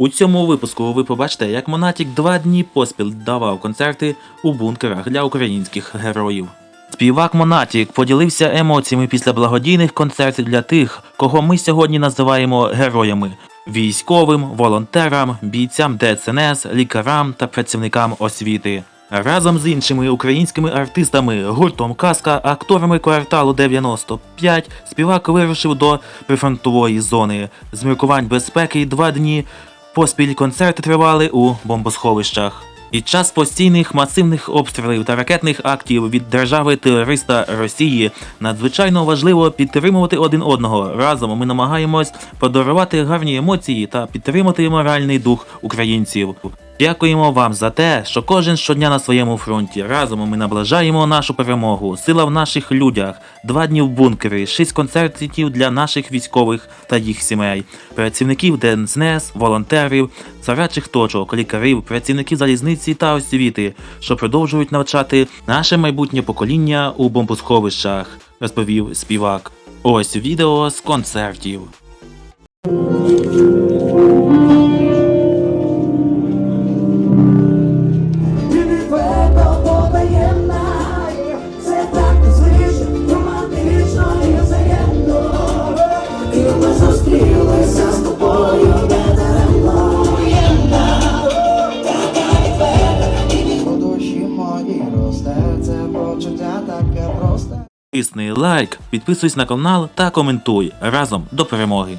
У цьому випуску ви побачите, як Монатік два дні поспіль давав концерти у бункерах для українських героїв. Співак Монатік поділився емоціями після благодійних концертів для тих, кого ми сьогодні називаємо героями: військовим, волонтерам, бійцям ДСНС, лікарам та працівникам освіти. Разом з іншими українськими артистами, гуртом Казка, акторами кварталу 95, співак вирушив до прифронтової зони. З міркувань безпеки два дні поспіль концерти тривали у бомбосховищах. Під час постійних масивних обстрілів та ракетних актів від держави-терориста Росії надзвичайно важливо підтримувати один одного. Разом ми намагаємось подарувати гарні емоції та підтримати моральний дух українців. Дякуємо вам за те, що кожен щодня на своєму фронті. Разом ми наближаємо нашу перемогу. Сила в наших людях. Два дні в бункері, шість концертів для наших військових та їх сімей, працівників ДНСНС, волонтерів, царачих точок, лікарів, працівників залізниці та освіти, що продовжують навчати наше майбутнє покоління у бомбосховищах, розповів співак. Ось відео з концертів. Зустрілися лайк, підписуйся на канал та коментуй разом до перемоги.